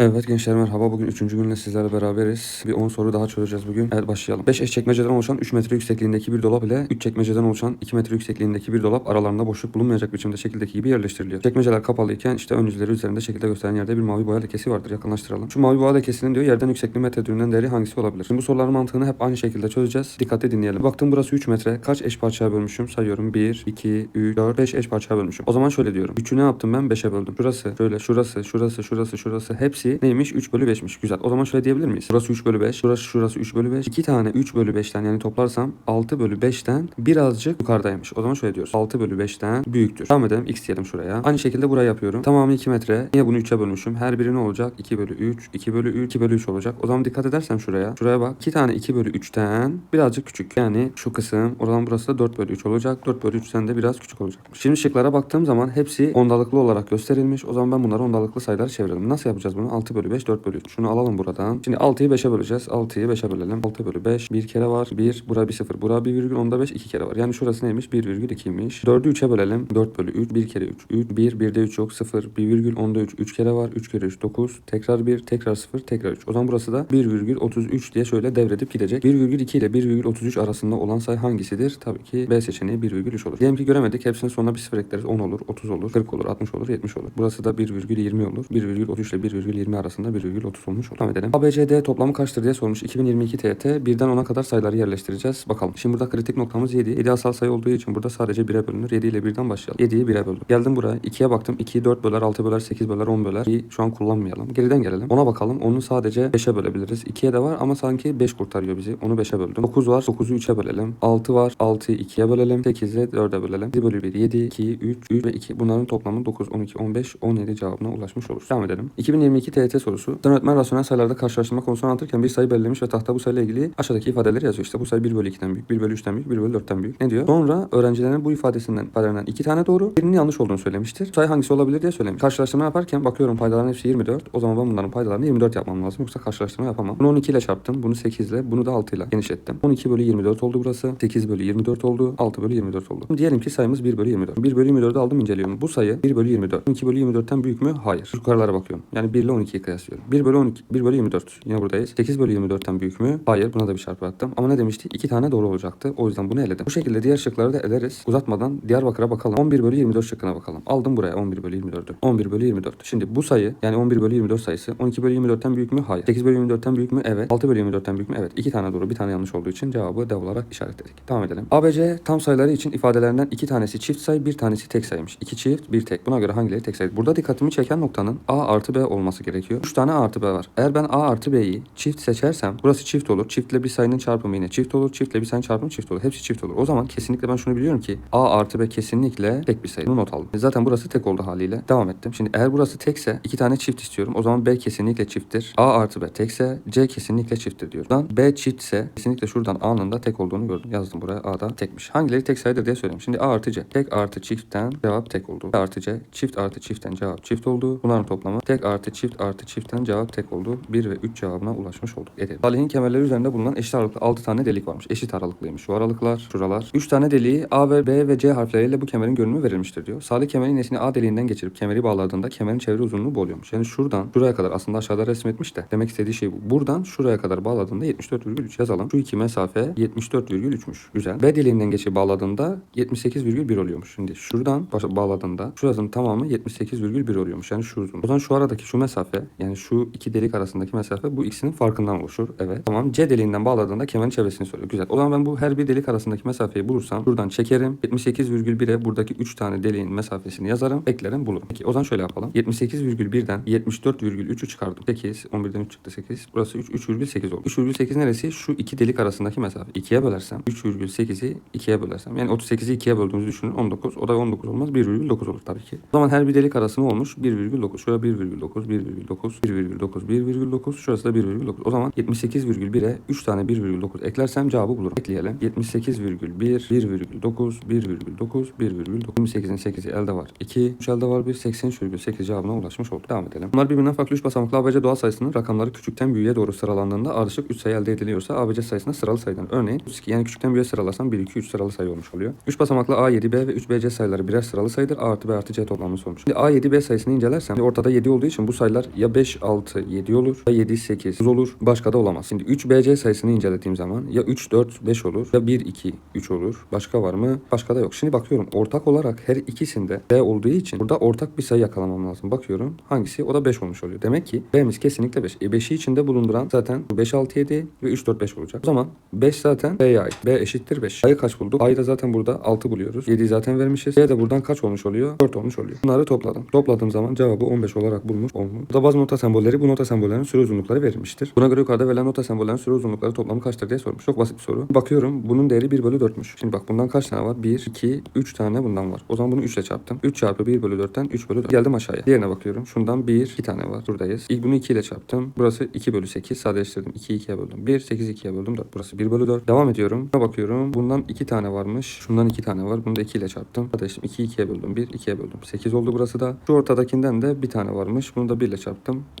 Evet gençler merhaba. Bugün 3. günle sizlerle beraberiz. Bir 10 soru daha çözeceğiz bugün. Evet başlayalım. 5 eş çekmeceden oluşan 3 metre yüksekliğindeki bir dolap ile 3 çekmeceden oluşan 2 metre yüksekliğindeki bir dolap aralarında boşluk bulunmayacak biçimde şekildeki gibi yerleştiriliyor. Çekmeceler kapalıyken işte ön yüzleri üzerinde şekilde gösteren yerde bir mavi boya lekesi vardır. Yakınlaştıralım. Şu mavi boya lekesinin diyor yerden yüksekliği metre düğümünden değeri hangisi olabilir? Şimdi bu soruların mantığını hep aynı şekilde çözeceğiz. Dikkatli dinleyelim. Baktım burası 3 metre. Kaç eş parçaya bölmüşüm? Sayıyorum. 1, 2, 3, 4, 5 eş parçaya bölmüşüm. O zaman şöyle diyorum. 3'ü ne yaptım ben? 5'e böldüm. Şurası, şöyle, şurası, şurası, şurası, şurası. Hepsi neymiş? 3 bölü 5'miş. Güzel. O zaman şöyle diyebilir miyiz? Burası 3 bölü 5. Burası şurası 3 bölü 5. 2 tane 3 bölü 5'ten yani toplarsam 6 bölü 5'ten birazcık yukarıdaymış. O zaman şöyle diyoruz. 6 bölü 5'ten büyüktür. Devam edelim. X diyelim şuraya. Aynı şekilde burayı yapıyorum. Tamamı 2 metre. Yine bunu 3'e bölmüşüm. Her biri ne olacak? 2 bölü 3, 2 bölü 3, 2 bölü 3 olacak. O zaman dikkat edersem şuraya. Şuraya bak. 2 tane 2 bölü 3'ten birazcık küçük. Yani şu kısım. Oradan burası da 4 bölü 3 olacak. 4 bölü 3'ten de biraz küçük olacak. Şimdi şıklara baktığım zaman hepsi ondalıklı olarak gösterilmiş. O zaman ben bunları ondalıklı sayılara çevirelim. Nasıl yapacağız bunu? 6 bölü 5, 4 bölü 3. Şunu alalım buradan. Şimdi 6'yı 5'e böleceğiz. 6'yı 5'e bölelim. 6 bölü 5. Bir kere var. 1. Bura bir 0. Bura 1 virgül. Onda 5. 2 kere var. Yani şurası neymiş? 1 virgül 2'ymiş. 4'ü 3'e bölelim. 4 bölü 3. 1 kere 3. 3. 1. 1'de 3 yok. 0. 1 virgül. Onda 3. 3 kere var. 3 kere 3. 9. Tekrar 1. Tekrar 0. Tekrar 3. O zaman burası da 1 virgül 33 diye şöyle devredip gidecek. 1 virgül 2 ile 1 virgül 33 arasında olan sayı hangisidir? Tabii ki B seçeneği 1 virgül 3 olur. Diyelim ki göremedik. Hepsinin sonuna bir sıfır ekleriz. 10 olur. 30 olur. 40 olur. 60 olur. 70 olur. Burası da 1 virgül 20 olur. 1 virgül 33 ile 1 virgül 20 arasında 1 virgül 30 olmuş. Devam edelim. ABCD toplamı kaçtır diye sormuş. 2022 TYT. Birden 10'a kadar sayıları yerleştireceğiz. Bakalım. Şimdi burada kritik noktamız 7. 7 asal sayı olduğu için burada sadece 1'e bölünür. 7 ile 1'den başlayalım. 7'yi 1'e böldüm. Geldim buraya. 2'ye baktım. 2'yi 4 böler, 6 böler, 8 böler, 10 böler. 2'yi şu an kullanmayalım. Geriden gelelim. 10'a bakalım. Onu sadece 5'e bölebiliriz. 2'ye de var ama sanki 5 kurtarıyor bizi. Onu 5'e böldüm. 9 var. 9'u 3'e bölelim. 6 var. 6'yı 2'ye bölelim. 8'i 4'e bölelim. 1 bölü 1. 7, 2, 3, 3 ve 2. Bunların toplamı 9, 12, 15, 17 cevabına ulaşmış oluruz. Devam edelim. 2022 TYT sorusu. Öğretmen rasyonel sayılarda karşılaştırma konusunu anlatırken bir sayı belirlemiş ve tahta bu sayıyla ilgili aşağıdaki ifadeleri yazıyor. İşte bu sayı 1 bölü 2'den büyük, 1 bölü 3'ten büyük, 1 bölü 4'ten büyük. Ne diyor? Sonra öğrencilerin bu ifadesinden, ifadelerinden iki tane doğru, birinin yanlış olduğunu söylemiştir. Sayı hangisi olabilir diye söylemiş. Karşılaştırma yaparken bakıyorum paydaların hepsi 24. O zaman ben bunların paydalarını 24 yapmam lazım. Yoksa karşılaştırma yapamam. Bunu 12 ile çarptım. Bunu 8 ile. Bunu da 6 ile genişlettim. 12 bölü 24 oldu burası. 8 bölü 24 oldu. 6 bölü 24 oldu. Şimdi diyelim ki sayımız 1 bölü 24. 1 bölü 24'ü aldım inceliyorum. Bu sayı 1 bölü 24. 12 bölü 24'ten büyük mü? Hayır. Yukarılara bakıyorum. Yani 1 ile 12'yi kıyaslıyorum. 1 bölü 12. 1 bölü 24. Yine buradayız. 8 bölü 24'ten büyük mü? Hayır. Buna da bir çarpı attım. Ama ne demişti? 2 tane doğru olacaktı. O yüzden bunu eledim. Bu şekilde diğer şıkları da eleriz. Uzatmadan Diyarbakır'a bakalım. 11 bölü 24 şıkkına bakalım. Aldım buraya 11 bölü 24'ü. 11 bölü 24. Şimdi bu sayı yani 11 bölü 24 sayısı 12 bölü 24'ten büyük mü? Hayır. 8 bölü 24'ten büyük mü? Evet. 6 bölü 24'ten büyük mü? Evet. 2 tane doğru bir tane yanlış olduğu için cevabı D olarak işaretledik. Devam edelim. ABC tam sayıları için ifadelerinden iki tanesi çift sayı bir tanesi tek sayıymış. 2 çift bir tek. Buna göre hangileri tek sayı? Burada dikkatimi çeken noktanın A artı B olması. 3 tane A artı B var. Eğer ben A artı B'yi çift seçersem burası çift olur. Çiftle bir sayının çarpımı yine çift olur. Çiftle bir sayının çarpımı çift olur. Hepsi çift olur. O zaman kesinlikle ben şunu biliyorum ki A artı B kesinlikle tek bir sayı. Bunu not aldım. Zaten burası tek oldu haliyle. Devam ettim. Şimdi eğer burası tekse iki tane çift istiyorum. O zaman B kesinlikle çifttir. A artı B tekse C kesinlikle çifttir diyorum. Buradan B çiftse kesinlikle şuradan A'nın da tek olduğunu gördüm. Yazdım buraya A'da tekmiş. Hangileri tek sayıdır diye söyleyeyim. Şimdi A artı C. Tek artı çiftten cevap tek oldu. B artı C. Çift artı çiftten cevap çift oldu. Bunların toplamı tek artı çift artı çiftten cevap tek oldu. 1 ve 3 cevabına ulaşmış olduk. Edelim. Salih'in kemerleri üzerinde bulunan eşit aralıklı 6 tane delik varmış. Eşit aralıklıymış. Şu aralıklar, şuralar. 3 tane deliği A ve B ve C harfleriyle bu kemerin görünümü verilmiştir diyor. Salih kemerin iğnesini A deliğinden geçirip kemeri bağladığında kemerin çevre uzunluğu bu oluyormuş. Yani şuradan şuraya kadar aslında aşağıda resmetmiş de demek istediği şey bu. Buradan şuraya kadar bağladığında 74,3 yazalım. Şu iki mesafe 74,3'müş. Güzel. B deliğinden geçip bağladığında 78,1 oluyormuş. Şimdi şuradan bağladığında şurasının tamamı 78,1 oluyormuş. Yani şu uzun. O zaman şu aradaki şu mesafe yani şu iki delik arasındaki mesafe bu ikisinin farkından oluşur. Evet. Tamam. C deliğinden bağladığında kemerin çevresini soruyor. Güzel. O zaman ben bu her bir delik arasındaki mesafeyi bulursam şuradan çekerim. 78,1'e buradaki 3 tane deliğin mesafesini yazarım. Eklerim bulurum. Peki o zaman şöyle yapalım. 78,1'den 74,3'ü çıkardım. 8. 11'den 3 çıktı 8. Burası 3. 3,8 oldu. 3,8 neresi? Şu iki delik arasındaki mesafe. 2'ye bölersem 3,8'i 2'ye bölersem. Yani 38'i 2'ye böldüğümüzü düşünün. 19. O da 19 olmaz. 1,9 olur tabii ki. O zaman her bir delik arası ne olmuş? 1,9. Şurada 1,9, 1,9, 1,9, 1,9. Şurası da 1,9. O zaman 78,1'e 3 tane 1,9 eklersem cevabı bulurum. Ekleyelim. 78,1, 1,9, 1,9, 1,9. 28'in 8'i elde var. 2, 3 elde var 1, 83,8 cevabına ulaşmış olduk. Devam edelim. Bunlar birbirinden farklı 3 basamaklı ABC doğal sayısının rakamları küçükten büyüğe doğru sıralandığında ardışık 3 sayı elde ediliyorsa ABC sayısına sıralı sayıdan. Örneğin 32 yani küçükten büyüğe sıralarsam 1, 2, 3 sıralı sayı olmuş oluyor. 3 basamaklı A, 7, B ve 3 BC sayıları birer sıralı sayıdır. A artı B artı C toplamını sormuş. Şimdi A, 7, B sayısını incelersem ortada 7 olduğu için bu sayılar ya 5, 6, 7 olur ya 7, 8 olur. Başka da olamaz. Şimdi 3 BC sayısını incelediğim zaman ya 3, 4, 5 olur ya 1, 2, 3 olur. Başka var mı? Başka da yok. Şimdi bakıyorum ortak olarak her ikisinde B olduğu için burada ortak bir sayı yakalamam lazım. Bakıyorum hangisi? O da 5 olmuş oluyor. Demek ki B'miz kesinlikle 5. E 5'i içinde bulunduran zaten 5, 6, 7 ve 3, 4, 5 olacak. O zaman 5 zaten B'ye ait. B eşittir 5. A'yı kaç bulduk? A'yı da zaten burada 6 buluyoruz. 7'yi zaten vermişiz. B de buradan kaç olmuş oluyor? 4 olmuş oluyor. Bunları topladım. Topladığım zaman cevabı 15 olarak bulmuş olmuş. Burada bazı nota sembolleri bu nota sembollerinin süre uzunlukları verilmiştir. Buna göre yukarıda verilen nota sembollerinin süre uzunlukları toplamı kaçtır diye sormuş. Çok basit bir soru. Bakıyorum bunun değeri 1 bölü 4'müş. Şimdi bak bundan kaç tane var? 1, 2, 3 tane bundan var. O zaman bunu 3 ile çarptım. 3 çarpı 1 bölü 4'ten 3 bölü 4. Geldim aşağıya. Diğerine bakıyorum. Şundan 1, 2 tane var. Buradayız. İlk bunu 2 ile çarptım. Burası 2 bölü 8. Sadeleştirdim. 2'yi 2'ye böldüm. 1, 8 2'ye böldüm 4. Burası 1 bölü 4. Devam ediyorum. Buna bakıyorum. Bundan 2 tane varmış. Şundan 2 tane var. Bunu da 2 ile çarptım. Sadeleştim. 2'yi 2'ye böldüm. 1, 2'ye böldüm. 8 oldu burası da. Şu ortadakinden de bir tane varmış. Bunu da 1 ile çarptım.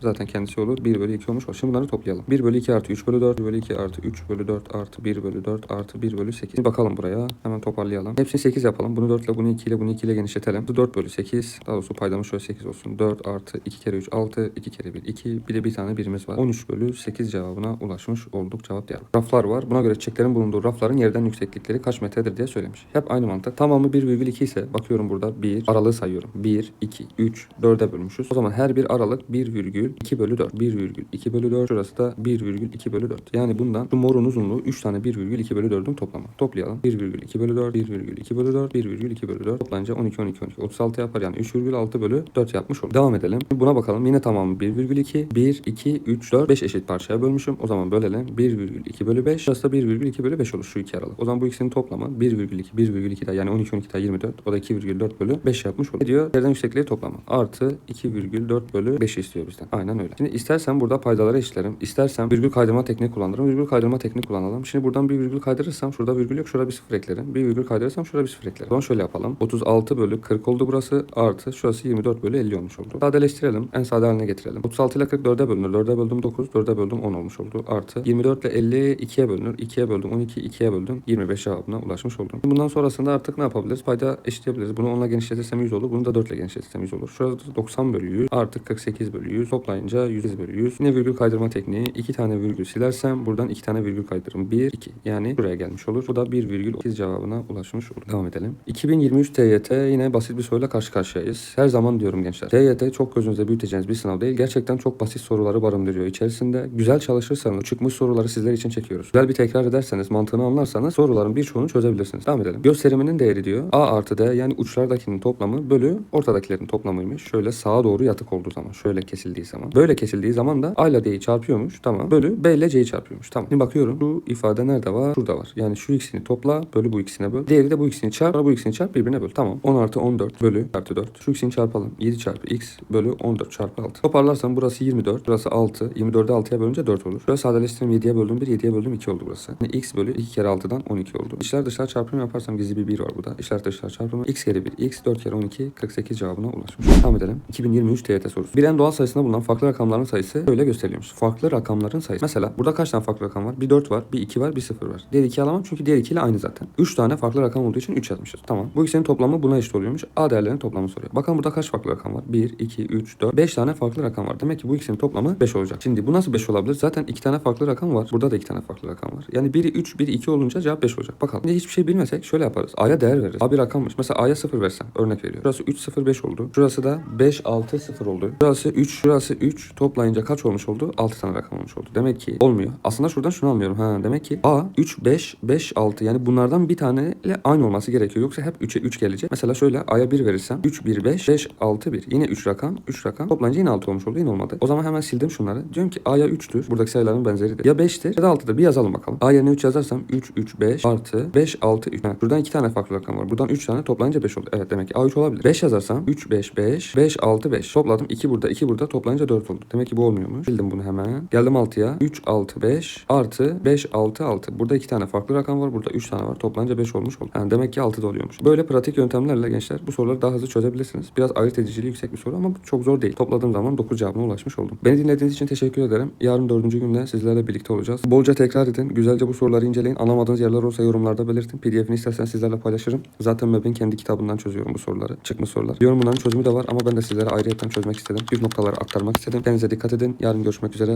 Zaten kendisi olur. 1 bölü 2 olmuş. Şimdi bunları toplayalım. 1 bölü 2 artı 3 bölü 4. 1 bölü 2 artı 3 bölü 4 artı 1 bölü 4 artı 1 bölü 8. Şimdi bakalım buraya. Hemen toparlayalım. Hepsini 8 yapalım. Bunu 4 ile bunu 2 ile bunu 2 ile genişletelim. Bu 4 bölü 8. Daha doğrusu paydamız şöyle 8 olsun. 4 artı 2 kere 3 6. 2 kere 1 2. Bir de bir tane birimiz var. 13 bölü 8 cevabına ulaşmış olduk. Cevap diğer. Raflar var. Buna göre çiçeklerin bulunduğu rafların yerden yükseklikleri kaç metredir diye söylemiş. Hep aynı mantık. Tamamı 1,2 ise bakıyorum burada 1 aralığı sayıyorum. 1, 2, 3, 4'e bölmüşüz. O zaman her bir aralık 1,2 bölü 4. 1,2 bölü 4. Şurası da 1,2 bölü 4. Yani bundan şu morun uzunluğu 3 tane 1,2 bölü 4'ün toplamı. Toplayalım. 1,2 bölü 4, 1,2 bölü 4, 1,2 bölü 4. Toplanınca 12, 12, 12. 36 yapar yani 3,6 bölü 4 yapmış olur. Devam edelim. Buna bakalım. Yine tamamı 1,2, 1, 2, 3, 4, 5 eşit parçaya bölmüşüm. O zaman bölelim. 1,2 bölü 5. Şurası da 1,2 bölü 5 olur şu iki aralık. O zaman bu ikisinin toplamı 1,2, 1,2 daha yani 12, 12 daha 24. O da 2,4 bölü 5 yapmış olur. Ne diyor? Yerden yüksekliği toplamı. Artı 2,4 bölü 5 istiyor bizden. Aynen öyle. Şimdi istersen burada paydaları eşitlerim. İstersem virgül kaydırma tekniği kullanırım. Virgül kaydırma tekniği kullanalım. Şimdi buradan bir virgül kaydırırsam şurada virgül yok. Şurada bir sıfır eklerim. Bir virgül kaydırırsam şurada bir sıfır eklerim. Zaman şöyle yapalım. 36 bölü 40 oldu burası. Artı şurası 24 bölü 50 olmuş oldu. Sadeleştirelim. En sade haline getirelim. 36 ile 40 4'e bölünür. 4'e böldüm 9. 4'e böldüm 10 olmuş oldu. Artı 24 ile 50 2'ye bölünür. 2'ye böldüm 12. 2'ye böldüm 25 cevabına ulaşmış oldum. Bundan sonrasında artık ne yapabiliriz? Payda eşitleyebiliriz. Bunu 10 ile genişletirsem 100 olur. Bunu da 4 ile genişletirsem 100 olur. Şurada 90 bölü 100 artı 48 bölü 100 toplayınca 100 bölü 100. Yine virgül kaydırma tekniği. 2 tane virgül silersem buradan 2 tane virgül kaydırırım. 1, 2. Yani buraya gelmiş olur. Bu da 1,8 cevabına ulaşmış olur. Devam edelim. 2023 TYT yine basit bir soruyla karşı karşıyayız. Her zaman diyorum gençler. TYT çok gözünüzde büyüteceğiniz bir sınav değil. Gerçekten çok basit soruları barındırıyor içerisinde. Güzel çalışırsanız çıkmış soruları sizler için çekiyoruz. Güzel bir tekrar ederseniz, mantığını anlarsanız soruların birçoğunu çözebilirsiniz. Devam edelim. Gösteriminin değeri diyor. A artı D yani uçlardakinin toplamı bölü ortadakilerin toplamıymış. Şöyle sağa doğru yatık olduğu zaman. Şöyle kesildiği zaman. Böyle kesildiği zaman da A ile D'yi çarpıyormuş. Tamam. Bölü B ile C'yi çarpıyormuş. Tamam. Şimdi bakıyorum. Şu ifade nerede var? Şurada var. Yani şu ikisini topla bölü bu ikisine böl. Diğeri de bu ikisini çarp. Sonra bu ikisini çarp birbirine böl. Tamam. 10 artı 14 bölü artı 4. Şu ikisini çarpalım. 7 çarpı x bölü 14 çarpı 6. Toparlarsam burası 24. Burası 6. 24'ü 6'ya bölünce 4 olur. Şöyle sadeleştirdim 7'ye böldüm 1. 7'ye böldüm 2 oldu burası. Yani x bölü 2 kere 6'dan 12 oldu. İşler dışlar çarpımı yaparsam gizli bir 1 var burada. İşler dışlar çarpımı x kere 1. x 4 kere 12 48 cevabına ulaşmış. Devam edelim. 2023 TYT sorusu. Bilen doğal sayısında bulunan farklı rakamların sayısı böyle gösteriliyormuş. Farklı rakamların sayısı. Mesela burada kaç tane farklı rakam var? Bir 4 var, bir 2 var, bir 0 var. Diğer 2 alamam çünkü diğer 2 ile aynı zaten. 3 tane farklı rakam olduğu için 3 yazmışız. Tamam. Bu ikisinin toplamı buna eşit oluyormuş. A değerlerinin toplamı soruyor. Bakalım burada kaç farklı rakam var? 1, 2, 3, 4, 5 tane farklı rakam var. Demek ki bu ikisinin toplamı 5 olacak. Şimdi bu nasıl 5 olabilir? Zaten 2 tane farklı rakam var. Burada da 2 tane farklı rakam var. Yani biri 3, biri 2 olunca cevap 5 olacak. Bakalım. Şimdi hiçbir şey bilmesek şöyle yaparız. A'ya değer veririz. A bir rakammış. Mesela A'ya 0 versem örnek veriyor. Şurası 3, 0, 5 oldu. Şurası da 5, 6, 0 oldu. Şurası 3, şurası 3 toplayınca kaç olmuş oldu? 6 tane rakam olmuş oldu. Demek ki olmuyor. Aslında şuradan şunu anlıyorum. Ha demek ki A 3, 5, 5, 6 yani bunlardan bir taneyle aynı olması gerekiyor. Yoksa hep 3'e 3 gelecek. Mesela şöyle A'ya 1 verirsem 3, 1, 5, 5, 6, 1. Yine 3 rakam, 3 rakam. Toplayınca yine 6 olmuş oldu. Yine olmadı. O zaman hemen sildim şunları. Diyorum ki A'ya 3'tür. Buradaki sayıların benzeridir. Ya 5'tir ya da 6'dır. Bir yazalım bakalım. A yerine 3 yazarsam 3, 3, 5 artı 5, 6, 3. Ha, buradan 2 tane farklı rakam var. Buradan 3 tane toplayınca 5 oldu. Evet demek ki A3 olabilir. 5 yazarsam 3, 5, 5, 5, 6, 5. Topladım. 2 burada, 2 burada. Toplayınca 4 oldu. Demek ki bu olmuyormuş. Bildim bunu hemen. Geldim 6'ya. 3, 6, 5 artı 5, 6, 6. Burada 2 tane farklı rakam var. Burada 3 tane var. Toplayınca 5 olmuş oldu. Yani demek ki 6 da oluyormuş. Böyle pratik yöntemlerle gençler bu soruları daha hızlı çözebilirsiniz. Biraz ayırt ediciliği yüksek bir soru ama çok zor değil. Topladığım zaman 9 cevabına ulaşmış oldum. Beni dinlediğiniz için teşekkür ederim. Yarın 4. günde sizlerle birlikte olacağız. Bolca tekrar edin. Güzelce bu soruları inceleyin. Anlamadığınız yerler olsa yorumlarda belirtin. PDF'ini istersen sizlerle paylaşırım. Zaten MEB'in kendi kitabından çözüyorum bu soruları. Çıkmış sorular. Diyorum çözümü de var ama ben de sizlere ayrıyetten çözmek istedim. Püf noktaları aktarmak istedim. Kendinize dikkat edin. Yarın görüşmek üzere.